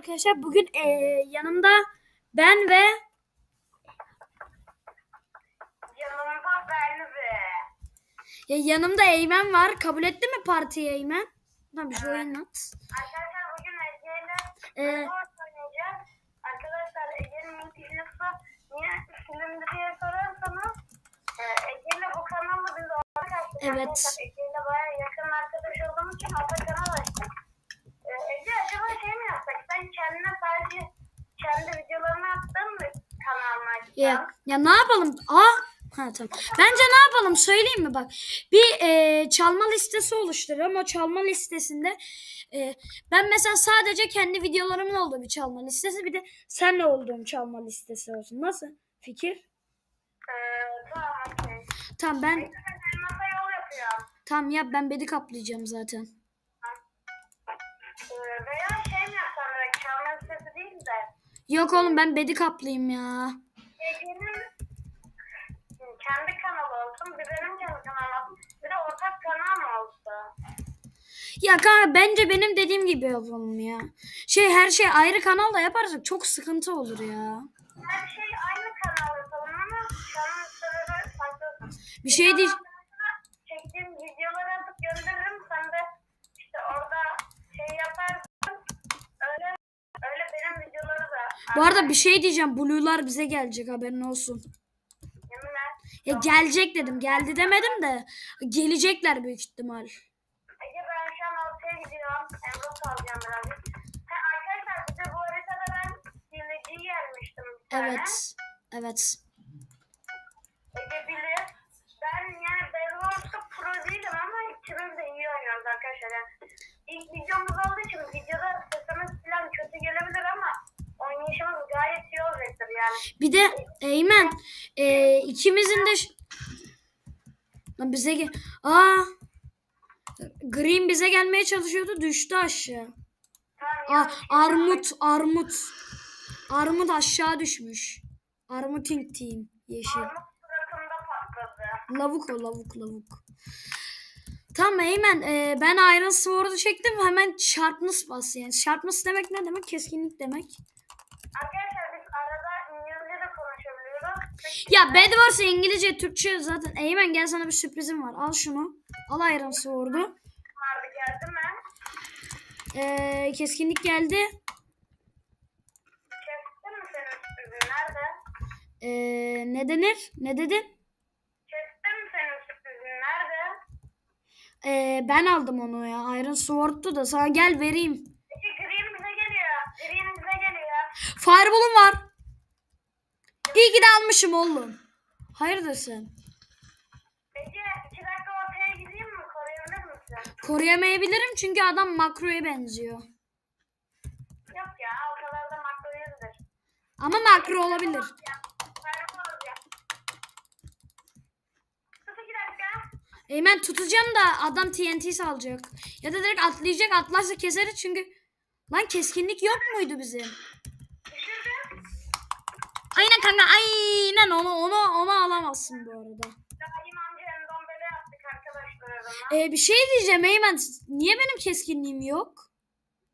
arkadaşlar. Bugün eee, yanımda ben ve Yanımda ben ve ya yanımda Eymen var. Kabul etti mi partiye Eymen? Tamam şu oynat. arkadaşlar bugün Ege ile Ee, oynayacağız. Arkadaşlar Ege'nin multiplex'ı niye silindi diye sorarsanız e, Ege ile bu kanalı biz ortak açtık. Evet. Arkadaşlar Ege ile bayağı yakın arkadaş olduğumuz için ortak kanal açtık. E, Ege acaba şey mi yapsak? Sen kendine sadece kendi videolarını attığın bir kanal mı açsan? Ya, ya ne yapalım? Aa, ha tamam. Bence ne yapalım söyleyeyim mi bak. Bir eee, çalma listesi oluşturuyorum. O çalma listesinde eee, ben mesela sadece kendi videolarımın olduğu bir çalma listesi. Bir de senle olduğum çalma listesi olsun. Nasıl? Fikir? E, tamam okey. Tamam ben yapıyorum. tamam ya ben bedi kaplayacağım zaten. Ee, Veya şey mi yapsam çalma sesi değil de Yok oğlum ben bedi kaplayayım ya. Ege'nin kendi kanalı olsun, bir benim kendi kanalım olsun, bir de ortak kanal mı olsun? Ya kanka bence benim dediğim gibi yapalım ya. Şey her şey ayrı kanalda yaparsak çok sıkıntı olur ya. Her şey aynı kanal yapalım ama kanal farklı. Bir şey değil. Çektiğim videoları atıp gönderirim, sen de işte orada şey yaparsın, öyle öyle benim videoları da. Bu arada bir şey diyeceğim. Blue'lar bize gelecek haberin olsun. Ya gelecek dedim. Geldi demedim de gelecekler büyük ihtimal. Ege ben şu an ortaya gidiyorum. Emrah alacağım Evet. Evet. Ege. Ben yani Bedwars'ta pro değilim ama ikimiz de iyi oynuyoruz arkadaşlar. Yani videomuz olduğu için videoda sesimiz falan kötü gelebilir ama oynayışımız gayet iyi olacaktır yani. Bir de Eymen e, ikimizin de Lan bize gel. Aa. Green bize gelmeye çalışıyordu. Düştü aşağı. Aa, armut, armut. Armut aşağı düşmüş. Armuting team. Yeşil. Armut suratında patladı. Lavuk o lavuk lavuk. Tamam Eymen e, ben Iron Sword'u çektim hemen sharpness bas yani. Sharpness demek ne demek? Keskinlik demek. Arkadaşlar biz arada İngilizce de konuşabiliyoruz. Peki, Ya Bedwars İngilizce, Türkçe zaten. Eymen gel sana bir sürprizim var. Al şunu. Al Iron Sword'u. Vardı geldi mi? E, keskinlik geldi. Kestin mi senin sürprizin? Nerede? E, ne denir? Ne dedin? Kestin mi senin sürprizin? Nerede? E, ben aldım onu ya. Iron Sword'tu da sana gel vereyim. Peki Green bize geliyor. Green bize geliyor. Fireball'um var. İyi ki de almışım oğlum. Hayırdır sen? Peki iki dakika ortaya gideyim mi? Koruyabilir misin? Koruyamayabilirim çünkü adam makroya benziyor. Yok ya o kadar da makro değildir. Ama makro olabilir. Eymen tutacağım da adam TNT salacak. Ya da direkt atlayacak atlarsa keseriz çünkü. Lan keskinlik yok muydu bizim? Aynen kanka aynen onu onu onu alamazsın bu arada. Daim amca endombele yaptık arkadaşlar adama. Ee, bir şey diyeceğim Eymen niye benim keskinliğim yok?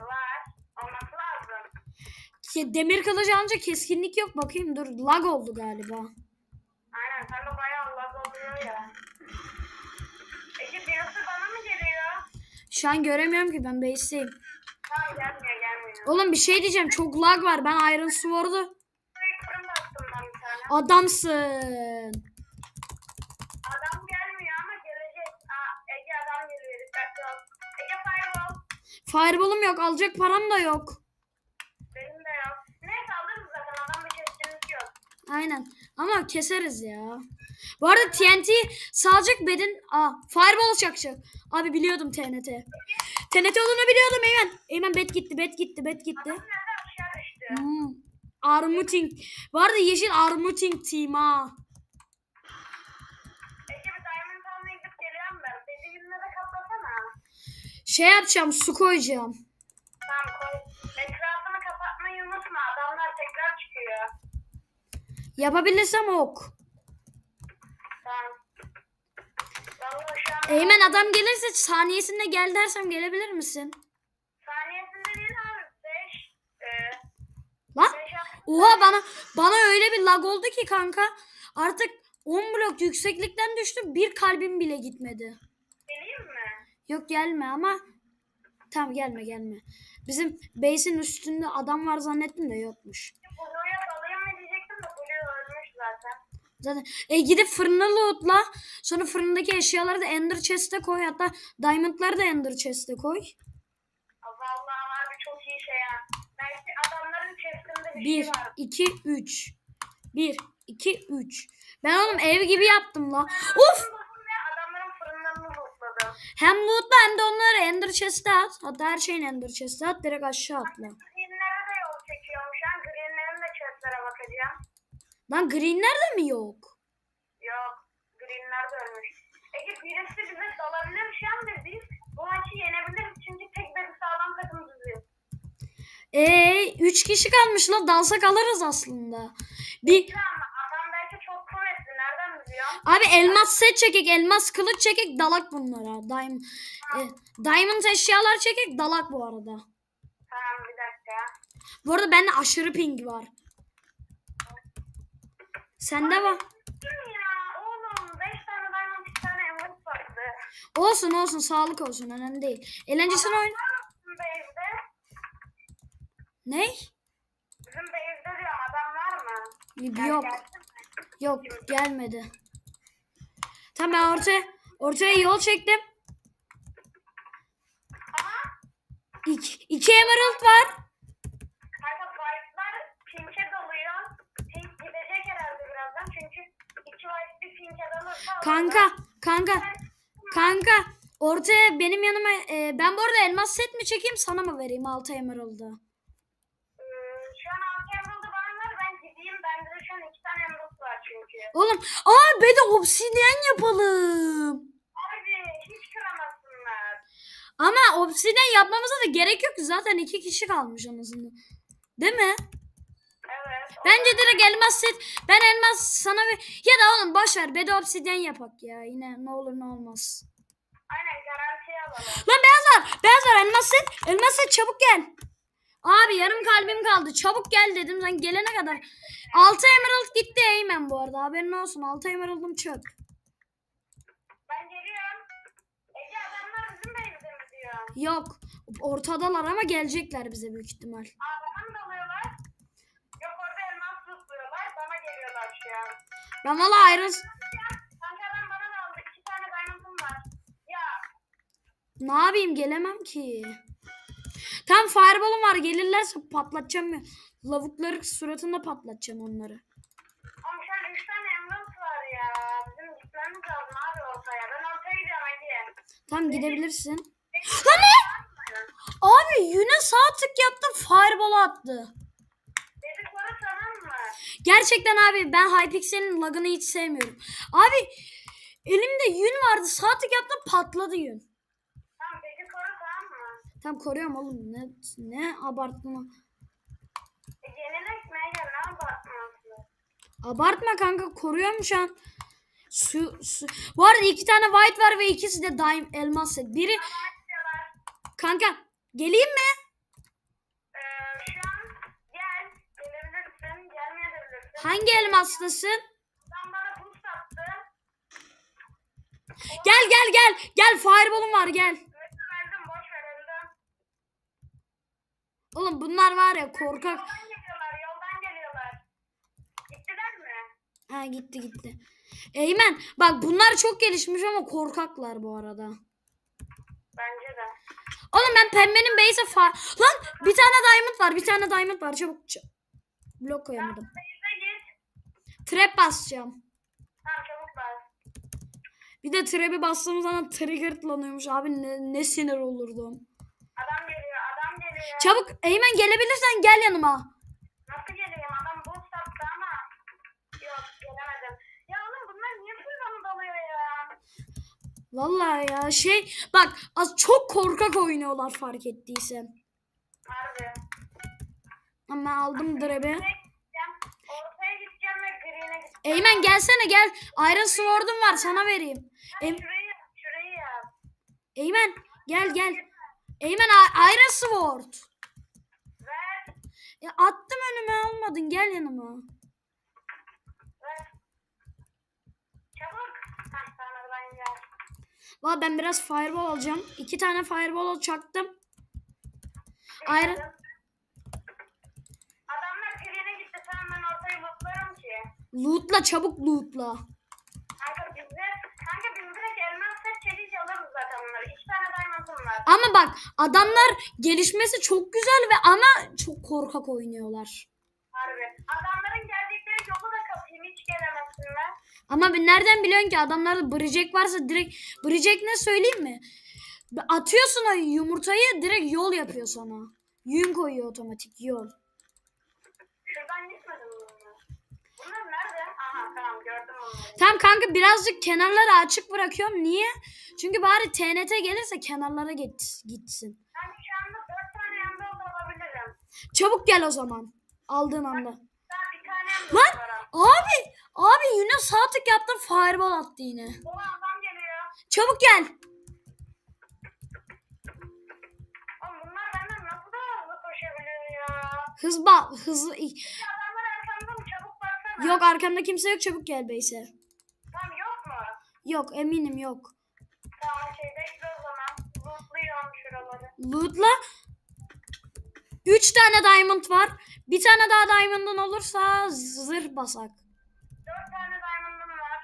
Var. Olması lazım. Ki Demir kılıç alınca keskinlik yok bakayım dur lag oldu galiba. Aynen sen de bayağı lag oluyor ya. Peki birisi bana mı geliyor? Şu an göremiyorum ki ben base'teyim. Tamam gelmiyor gelmiyor. Oğlum bir şey diyeceğim çok lag var ben Iron Sword'u kırım bastım ben bir tane. adamsın. Fireball'um yok alacak param da yok. Benim de yok. Neyse alırız zaten. Adam bir keskinlik yok. Aynen. Ama keseriz ya. Bu arada TNT salacak bedin. Aa, fireball çakacak. Abi biliyordum TNT. TNT olduğunu biliyordum Eymen. Eymen bet gitti, bet gitti, bet gitti. Adam nerede aşağı düştü. Hmm. Armuting. Bu arada yeşil Armuting team ha. Ege bir diamond almaya gidip geliyorum ben. Beni yüzüne de kaplasana. Şey yapacağım, su koyacağım. Tamam koy. Etrafını kapatmayı unutma. Adamlar tekrar çıkıyor. Yapabilirsem ok. Tamam. Vallahi şu an Eymen adam gelirse saniyesinde gel dersem gelebilir misin? saniyesinde değil abi. 5, Oha bana bana öyle bir lag oldu ki kanka. Artık 10 blok yükseklikten düştüm. Bir kalbim bile gitmedi. Yok gelme ama tamam gelme gelme. Bizim base'in üstünde adam var zannettim de yokmuş. Blue'ya dalayım mı diyecektim de Blue ölmüş zaten. Zaten e gidip fırını lootla. Sonra fırındaki eşyaları da Ender Chest'e koy. Hatta Diamond'ları da Ender Chest'e koy. Vallahi abi çok iyi şey ya. Belki adamların chestinde bir, 1, şey var. 2, 3. 1, 2, 3. Ben oğlum ev gibi yaptım la. Of! Ve adamların fırınlarını lootladım. Hem lootla hem de onları Ender Chest'e at. Hatta her şeyin Ender Chest'e at. Direkt aşağı atla. Greenlere de yol çekiyorum şu an. Greenlerin de chestlere bakacağım. Lan greenler de mi yok? Yok. Greenler de ölmüş. Ege birisi bize dalabilir şu an ve biz bu maçı yenebiliriz. Çünkü tek bir sağlam takım düzüyoruz. Eee 3 kişi kalmış la. Dalsak alırız aslında. Bir adam belki çok kuvvetli. Nereden biliyorsun? Abi elmas set çekek, elmas kılıç çekek, dalak bunlara. Diamond, e, diamond eşyalar çekek, dalak bu arada. Tamam bir dakika. Bu arada bende aşırı ping var. Sende var. Kim ya? Oğlum 5 tane diamond 2 tane emerald vardı. Olsun olsun sağlık olsun önemli değil. Eğlencesini oyna. Bizim base'de, Ne? bizim base'de diyor adam var mı? Yok. Gelsin mi? Yok gelmedi. Tamam ben ortaya ortaya yol çektim. Ama İki, emerald var. kanka pink'e dalıyor. Pink gidecek herhalde birazdan çünkü iki fight bir pink'e dalırsa Kanka, kanka, kanka. Ortaya benim yanıma e, ben bu arada elmas set mi çekeyim sana mı vereyim altı emerald'ı? Ee, şu an altı emerald'ı bana ver ben gideyim. Bende de şu an iki tane emerald var çünkü. Oğlum aa be de obsidyen yapalım. Ama obsidyen yapmamıza da gerek yok ki zaten iki kişi kalmış anasını. Değil mi? Evet. Bence direkt elmas set. Ben elmas sana ver. Ya da oğlum boş ver. Bede obsidyen yapak ya. Yine ne olur ne olmaz. Aynen garantiye alalım. Lan beyaz var. Beyaz var elmas set. Elmas set çabuk gel. Abi yarım kalbim kaldı. Çabuk gel dedim sen gelene kadar. 6 emerald gitti Eymen bu arada. Haberin olsun. 6 emerald'ım çök. Ben geliyorum. Ece adamlar bizim base'de mi diyor? Yok. Ortadalar ama gelecekler bize büyük ihtimal. Mı dalıyorlar? Yok orada elmas tutluyorlar. Bana geliyorlar şu an. Ben valla ayrıl... Kanka adam bana daldı. İki tane diamond'ım var. Ya Ne yapayım gelemem ki. Tam fireball'um var gelirlerse patlatacağım ben. Lavukları suratında patlatacağım onları. ama şu an üç tane emerald var ya. Bizim gitmemiz lazım abi ortaya. Ben ortaya gidiyorum hadi. Tam gidebilirsin. Lan ne? Abi yüne sağ tık yaptım fireball attı. Tamam mı? Gerçekten abi ben Hypixel'in lagını hiç sevmiyorum. Abi elimde yün vardı sağ tık yaptım patladı yün. Tamam tamam mı? Tam koruyorum oğlum ne ne abartma. E, gel ne yapmasın? Abartma kanka koruyorum şu an. Su, su. Bu arada iki tane white var ve ikisi de daim elmas set. Biri Başlıyorlar. Kanka geleyim mi? Ee, şu an gel. Gelebilirsin. Gelmeyebilirsin. Hangi elmastasın? Sen bana. Gel gel gel. Gel fireball'um var gel. Boş ver. Oğlum bunlar var ya korkak. Yoldan geliyorlar. Yoldan geliyorlar. Gittiler mi? Ha gitti gitti. Eymen bak bunlar çok gelişmiş ama korkaklar bu arada. Bence de. Oğlum ben pembenin base'e far... Lan bir tane diamond var bir tane diamond var çabuk. ç- Blok koyamadım. Trap basacağım. Tamam çabuk bas. Bir de trap'i bastığım zaman triggerlanıyormuş abi ne, ne sinir olurdum. Adam geliyor. Adam geliyor. Çabuk Eymen gelebilirsen gel yanıma. Nasıl geleyim? Adam boost attı ama. Yok gelemedim. Ya oğlum bunlar niye fırlanı dalıyor ya? Vallahi ya şey bak az çok korkak oynuyorlar fark ettiysen. Harbi. Ama aldım trap'i. Ortaya gideceğim. Ortaya gideceğim ve green'e gideceğim. Eymen gelsene gel. Iron Sword'um var sana vereyim. Em- Şurayı yap. Şurayı yap. Eymen gel gel. Eymen Iron Sword. Ver. Ya attım önüme alma. vurmadın gel yanıma. Ver. Çabuk. Hah tamam ben gel. Valla ben biraz fireball alacağım. İki tane fireball çaktım. Ayrı. Adamlar trene gitti sen ben ortayı lootlarım ki. Lootla çabuk lootla. Kanka biz de, kanka biz direkt elmas set çeliği alırız zaten onları. İki tane diamond'ım var. Ama bak adamlar gelişmesi çok güzel ve ama çok korkak oynuyorlar. Harbi. Adamların Ama ben nereden biliyorsun ki adamlarda bıricek varsa direkt bıricek ne söyleyeyim mi? Atıyorsun o yumurtayı direkt yol yapıyor sana. Yün koyuyor otomatik yol. Şuradan gitmedim bunlar. Bunlar nerede? Aha tamam gördüm onları. Tamam kanka birazcık kenarları açık bırakıyorum. Niye? Çünkü bari TNT gelirse kenarlara git, gitsin. Ben şu anda dört tane emerald alabilirim. Çabuk gel o zaman. Aldığın anda. Daha bir tane emerald Lan! Abi! Abi yine sağ tık yaptım fireball attı yine. Bu adam geliyor. Çabuk gel. Oğlum bunlar benden nasıl daha hızlı koşabiliyor ya? Hız ba hızlı. Şu adamlar arkamda mı? Çabuk baksana. Yok arkanda kimse yok çabuk gel Beyse. Tamam yok mu? Yok eminim yok. Tamam şey bekle o zaman. Lootluyorum şuraları. Loot'la 3 tane diamond var. Bir tane daha diamond'ın olursa zırh basak. Dört tane diamond'ım var.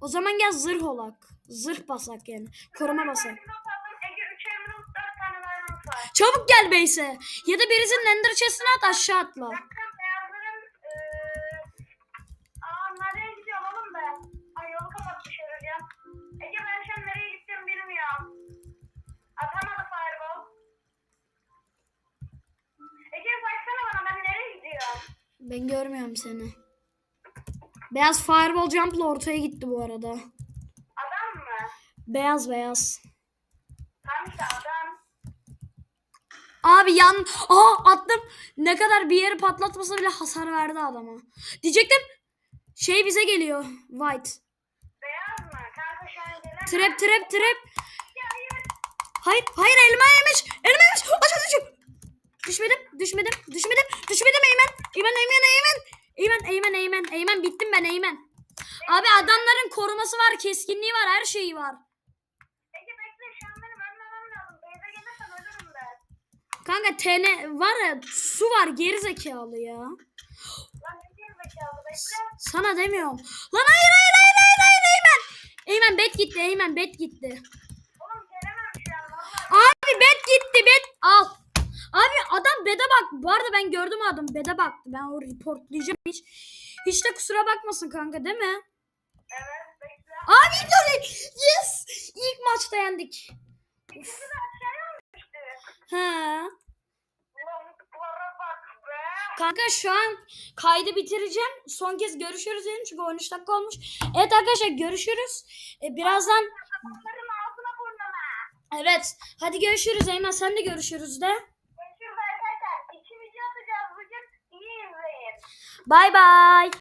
O zaman gel zırh olak. Zırh basak yani. Koruma basak. Emerald aldım. Ege 3 emerald 4 tane diamond var. Çabuk gel Beyse. Ya da birisinin ender chest'ini at aşağı atla. Bakın beyazların eee Aa nereye gidiyorum oğlum ben? Ay yolu kapatmış herhalde. Ege ben şu an nereye gittim bilmiyorum. Atamadı fireball. Ege baksana bana ben nereye gidiyorum? Ben görmüyorum seni. Beyaz fireball jump'la ortaya gitti bu arada. Adam mı? Beyaz beyaz. Tam işte adam. Abi yan... Aa attım. Ne kadar bir yeri patlatmasa bile hasar verdi adama. Diyecektim. Şey bize geliyor. White. Beyaz mı? Kanka şu an. Trap trap trap. Hayır. Hayır elma yemiş. Elma yemiş. Aşağı düşüp. Düşmedim düşmedim düşmedim düşmedim Eymen. Eymen Eymen Eymen. Eymen Eymen Eymen. Eymen bittim ben Eymen. Abi adamların koruması var keskinliği var her şeyi var. Ege bekle şu an benim ölmemem lazım. Beyze gelirsen ölürüm ben. Kanka TN var ya su var geri zekalı ya. Lan ne diyeyim zekalı bekle. Sana demiyorum. Lan hayır hayır hayır hayır hayır Eymen. Eymen bet gitti Eymen bet gitti. Oğlum gelemem şu an. Abi bet gitti bet al. Abi adam bede bak. Bu arada ben gördüm adam bede baktı. Ben o reportlayacağım hiç. Hiç de kusura bakmasın kanka değil mi? Evet bekle. Abi dolu. Yes. İlk maçta yendik. Bak be. Kanka şu an kaydı bitireceğim. Son kez görüşürüz dedim çünkü 13 dakika olmuş. Evet arkadaşlar görüşürüz. E, birazdan evet. Hadi görüşürüz Eymen sen de görüşürüz de. Bay bay.